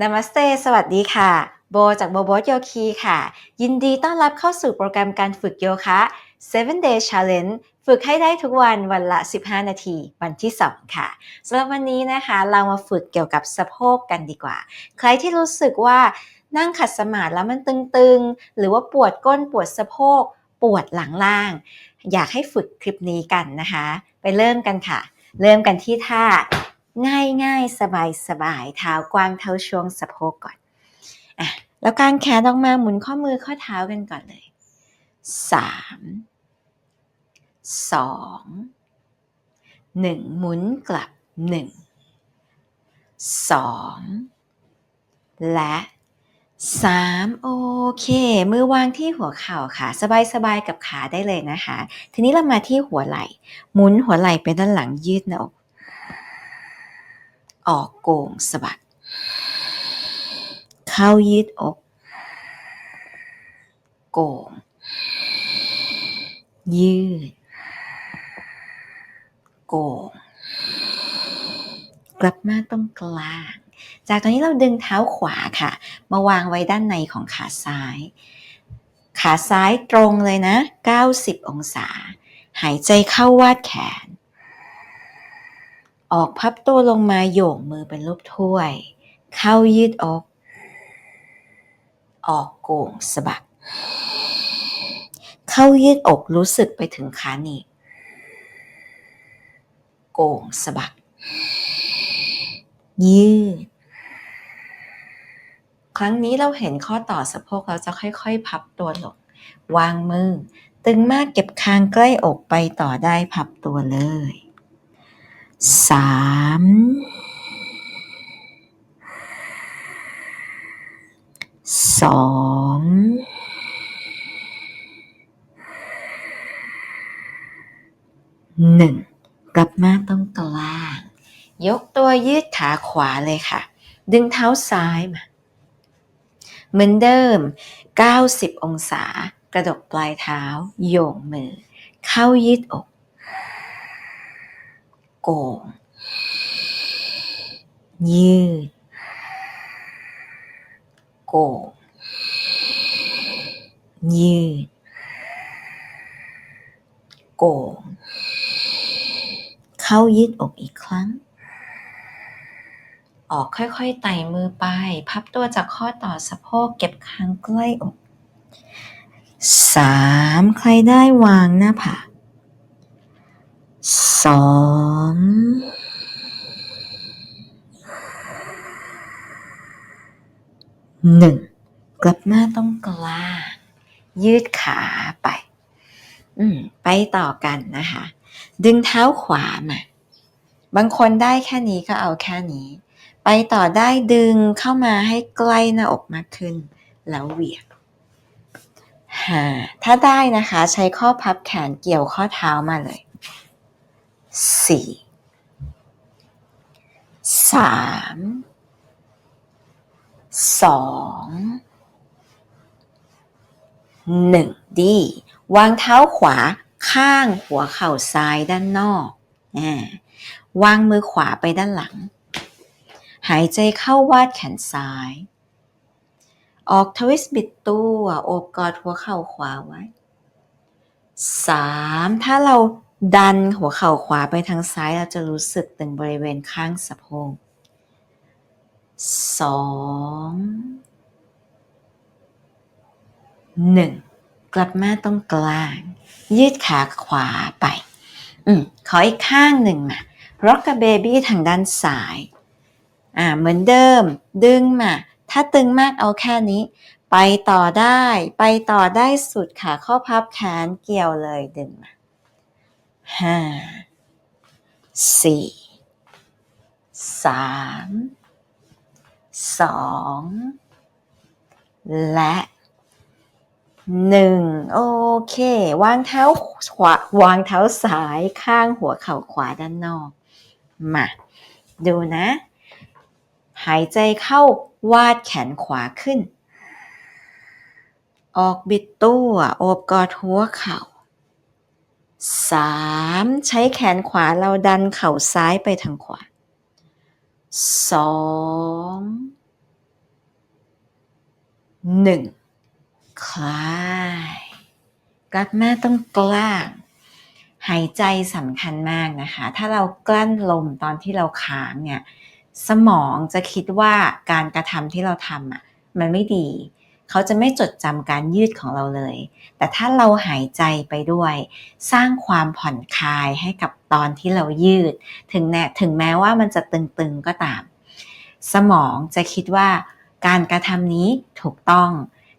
นามัสเตสวัสดีค่ะ โบจากโบโบโยคีค่ะ ยินดีต้อนรับเข้าสู่โปรแกรมการฝึกโยคะ 7 Day Challenge ฝึกให้ได้ทุกวันวันละ 15 นาทีวันที่ 2 ค่ะสำหรับวันนี้นะคะเรามาฝึกเกี่ยวกับสะโพกกันดีกว่า ใครที่รู้สึกว่านั่งขัดสมาธิแล้วมันตึงๆ หรือว่าปวดก้นปวดสะโพก ปวดหลังล่าง อยากให้ฝึกคลิปนี้กันนะคะ ไปเริ่มกันค่ะ เริ่มกันที่ท่า ง่ายง่ายสบายสบายเท้ากว้างเท่าช่วงสะโพกก่อนอะแล้วกางแขนออกมาหมุนข้อมือข้อเท้ากันก่อนเลยสามสองหนึ่งหมุนกลับหนึ่งสองและสามโอเค มือวางที่หัวเข่าค่ะ สบายสบายกับขาได้เลยนะคะ ทีนี้เรามาที่หัวไหล่ หมุนหัวไหล่ไปด้านหลังยืดหน้าอก ออกโก่งสะบัด เข้ายืดอก โก่ง ยืด โก่ง กลับมาตรงกลาง จากตอนนี้เราดึงเท้าขวาค่ะ มาวางไว้ด้านในของขาซ้าย ขาซ้ายตรงเลยนะ 90 องศา หายใจเข้าวาดแขน ออกพับตัวลงมาโยงมือเป็นรูปถ้วย เข้ายืดอก ออกโก่งสะบัดเข้ายืดอกรู้สึกไปถึงขาหนีบโก่งสะบัดยืด ครั้งนี้เราเห็นข้อต่อสะโพกเราจะค่อยๆ พับตัวลง วางมือ ตึงมากเก็บคางใกล้อกไปต่อได้พับตัวเลย สามสองหนึ่งกลับมาตรงกลาง ยกตัวยืดขาขวาเลยค่ะ ดึงเท้าซ้ายมา เหมือนเดิม 90 องศากระดกปลายเท้า โยงมือ เข้ายืดอก โก่ง ยืด โก่ง ยืด โก่ง เข้ายืดอกอีกครั้ง ออกค่อยๆ ไต่มือไป พับตัวจากข้อต่อสะโพกเก็บคางใกล้อกสามใครได้วางหน้าผาก สองหนึ่งกลับมาตรงกลางยืดขาไป อืม ไปต่อกันนะคะ ดึงเท้าขวามาบางคนได้แค่นี้ก็เอาแค่นี้ ไปต่อได้ดึงเข้ามาให้ใกล้หน้าอกมากขึ้น แล้วเหวี่ยงฮ่าถ้าได้นะคะ ใช้ข้อพับแขนเกี่ยวข้อเท้ามาเลย สี่สามสองหนึ่งดีวางเท้าขวาข้างหัวเข่าซ้ายด้านนอกอวางมือขวาไปด้านหลัง หายใจเข้าวาดแขนซ้าย ออกทวิสต์บิดตัวโอบกอดหัวเข่าขวาไว้สามถ้าเรา ดันหัวเข่าขวาไปทางซ้ายเราจะรู้สึกตึงบริเวณข้างสะโพกสองหนึ่งกลับมาตรงกลาง ยืดขาขวาไป อืมขออีกข้างหนึ่งมาร็อกกับเบบี้ทางด้านซ้าย อ่า เหมือนเดิม ดึงมา ถ้าตึงมากเอาแค่นี้ ไปต่อได้ ไปต่อได้สุดค่ะข้อพับแขนเกี่ยวเลยดึงมา ห้าสี่สามสองและหนึ่งโอเค วางเท้าขวาวางเท้าซ้ายข้างหัวเข่าขวาด้านนอก มา ดูนะ หายใจเข้าวาดแขนขวาขึ้น ออกบิดตัวโอบกอดหัวเข่าสาามใช้แขนขวาเราดันเข่าซ้ายไปทางขวาสองหนึ่งคลายกลับมาตรงกล้าหายใจสำคัญมากนะคะ ถ้าเรากลั้นลมตอนที่เราค้างเนี่ย สมองจะคิดว่าการกระทำที่เราทำอะ มันไม่ดี เขาจะไม่จดจำการยืดของเราเลย แต่ถ้าเราหายใจไปด้วย สร้างความผ่อนคลายให้กับตอนที่เรายืด ถึงแม้ถึงแม้ว่ามันจะตึงๆก็ตาม สมองจะคิดว่าการกระทำนี้ถูกต้อง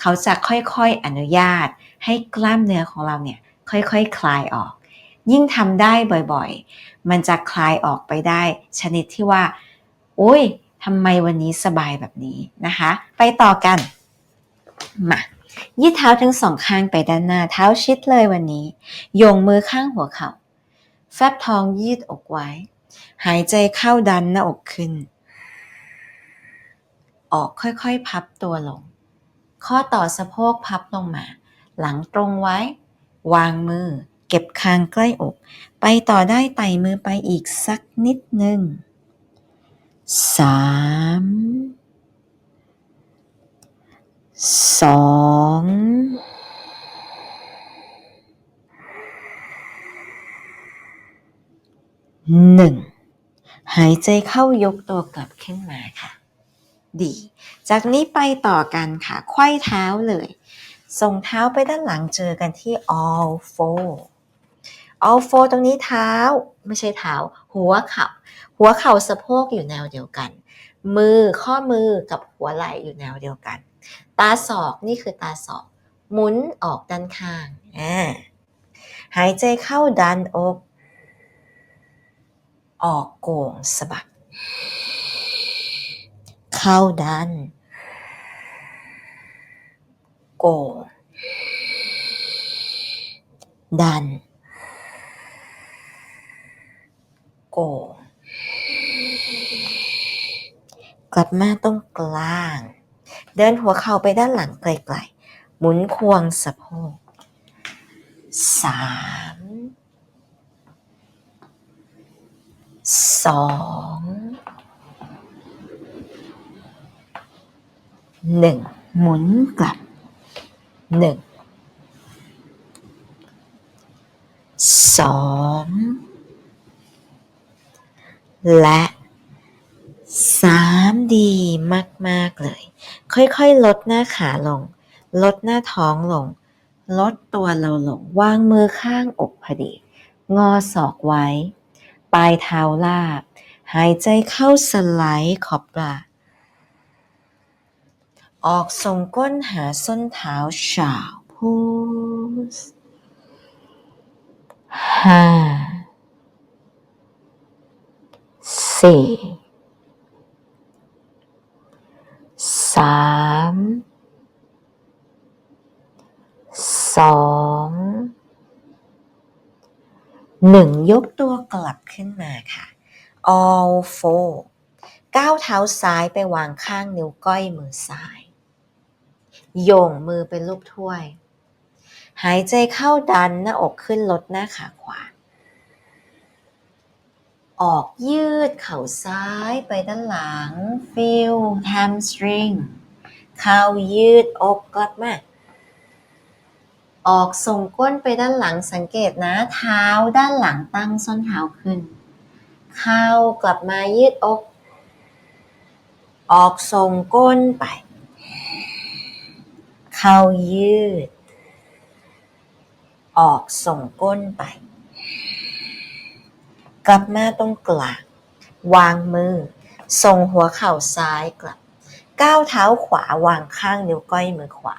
เขาจะค่อยๆอนุญาต ให้กล้ามเนื้อของเราเนี่ยค่อยๆคคลายออก ยิ่งทำได้บ่อยๆ มันจะคลายออกไปได้ ชนิดที่ว่า โอ้ยทำไมวันนี้สบายแบบนี้นะคะ ไปต่อกัน มายืดเท้าทั้งสองข้างไปด้านหน้าเท้าชิดเลยวันนี้โยงมือข้างหัวเขา่าแฟบท้องยืดอกไว้ หายใจเข้าดันหน้าอกขึ้น ออกค่อยๆพับตัวลง ข้อต่อสะโพกพับลงมา หลังตรงไว้ วางมือ เก็บคางใกล้อก ไปต่อได้ไต่มือไปอีกสักนิดหนึ่งสาม สองหนึ่งหายใจเข้ายกตัวกลับขึ้นมาค่ะ ดี จากนี้ไปต่อกันค่ะไขว้เท้าเลยส่งเท้าไปด้านหลังเจอกันที่ all four all four ตรงนี้เท้าไม่ใช่เท้า หัวเข่า หัวเข่าสะโพกอยู่แนวเดียวกัน มือข้อมือกับหัวไหล่อยู่แนวเดียวกัน ตาศอกนี่คือตาศอก หมุนออกด้านข้างอ่าหายใจเข้าดันอก ออกโก่งสะบัดเข้าดัน โก่งดัน โก่งกลับมาตรงกลาง เดินหัวเข่าไปด้านหลังไกลๆ หมุนควงสะโพกสามสองหนึ่งหมุนกลับหนึ่งสองและสาม ดีมาก ๆ เลย ค่อย ๆ ลดหน้าขาลง ลดหน้าท้องลง ลดตัวเราลง วางมือข้างอกพอดี งอศอกไว้ ปลายเท้าลาบ หายใจเข้าสไลด์ขอบบ่าออกส่งก้นหาส้นเท้าชาวพูสห้าสี่าม สองหนึ่งยกตัวกลับขึ้นมาค่ะ all four ก้าวเท้าซ้ายไปวางข้างนิ้วก้อยมือซ้ายโยงมือเป็นรูปถ้วย หายใจเข้าดันหน้าอกขึ้นลดหน้าขาขวา ออกยืดเข่าซ้ายไปด้านหลัง feel hamstring เข่ายืดอกกลับมา ออกส่งก้นไปด้านหลังสังเกตนะเท้าด้านหลังตั้งส้นเท้าขึ้น เข้ากลับมายืดอก ออกส่งก้นไป เข้ายืด ออกส่งก้นไป กลับมาตรงกลางวางมือ ส่งหัวเข่าซ้ายกลับ ก้าวเท้าขวาวางข้างนิ้วก้อยมือขวา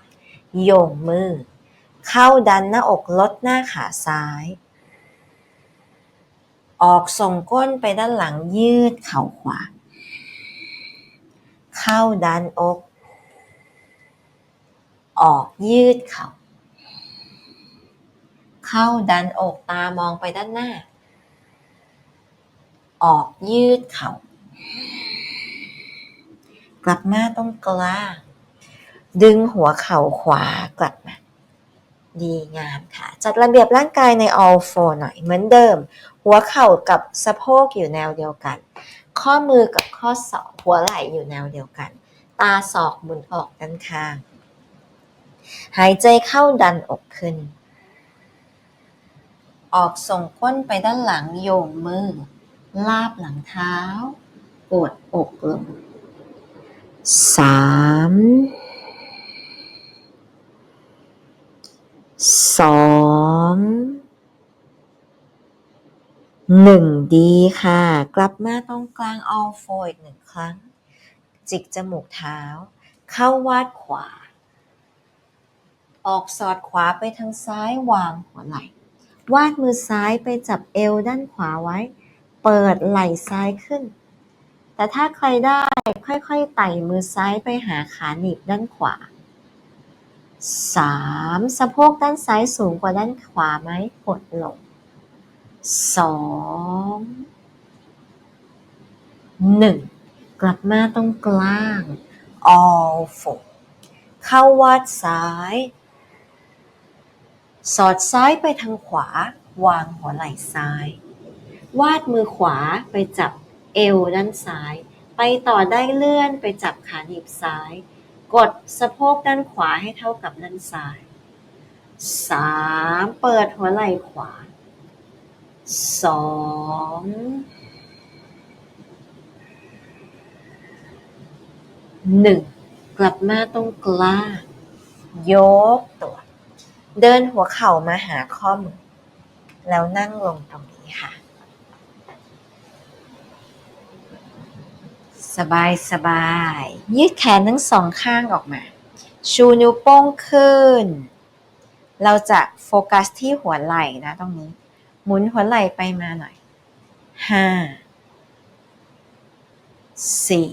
โยงมือ เข้าดันหน้าอกลดหน้าขาซ้าย ออกส่งก้นไปด้านหลังยืดเข่าขวา เข้าดันอก ออกยืดเข่า เข้าดันอกตามองไปด้านหน้า ออกยืดเข่า กลับมาตรงกลางดึงหัวเข่าขวากลับ ดีงามค่ะ จัดระเบียบร่างกายใน all four หน่อยเหมือนเดิม หัวเข่ากับสะโพกอยู่แนวเดียวกัน ข้อมือกับข้อศอกหัวไหล่อยู่แนวเดียวกัน ตาศอกหมุนออกด้านข้าง หายใจเข้าดันอกขึ้น ออกส่งก้นไปด้านหลังโยงมือ ลาบหลังเท้ากดอกลงสาม สองหนึ่งดีค่ะ กลับมาตรงกลาง all four อีกหนึ่งครั้ง จิกจมูกเท้า เข้าวาดขวา ออกสอดขวาไปทางซ้ายวางหัวไหล่ วาดมือซ้ายไปจับเอวด้านขวาไว้ เปิดไหล่ซ้ายขึ้น แต่ถ้าใครได้ค่อยๆไต่มือซ้ายไปหาขาหนีบด้านขวา สามสะโพกด้านซ้ายสูงกว่าด้านขวาไหมกดลงสองหนึ่งกลับมาตรงกลาง all four เข้าวาดซ้าย สอดซ้ายไปทางขวา วางหัวไหล่ซ้าย วาดมือขวาไปจับเอวด้านซ้าย ไปต่อได้เลื่อนไปจับขาหนีบซ้าย กดสะโพกด้านขวาให้เท่ากับด้านซ้ายสามเปิดหัวไหล่ขวาสองหนึ่งกลับมาตรงกลางยกตัว เดินหัวเข่ามาหาข้อมือ แล้วนั่งลงตรงนี้ค่ะ สบายสบาย ยืดแขนทั้งสองข้างออกมา ชูนิ้วโป้งขึ้น เราจะโฟกัสที่หัวไหล่นะตรงนี้ หมุนหัวไหล่ไปมาหน่อยห้าสี่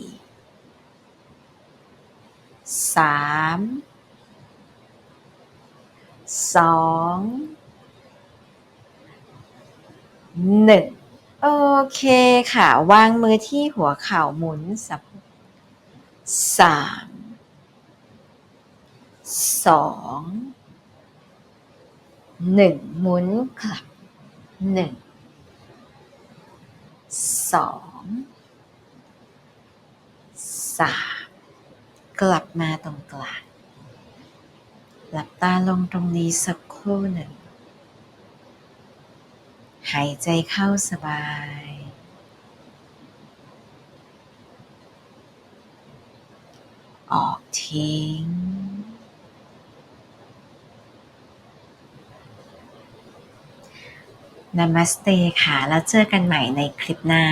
สามสองหนึ่ง โอเคค่ะ วางมือที่หัวเข่าหมุนสะโพกสามสองหนึ่งหมุนกลับหนึ่งสองสามกลับมาตรงกลางหลับตาลงตรงนี้สักครู่หนึ่ง หายใจเข้าสบาย ออกทิ้ง นามัสเตค่ะ แล้วเจอกันใหม่ในคลิปหน้า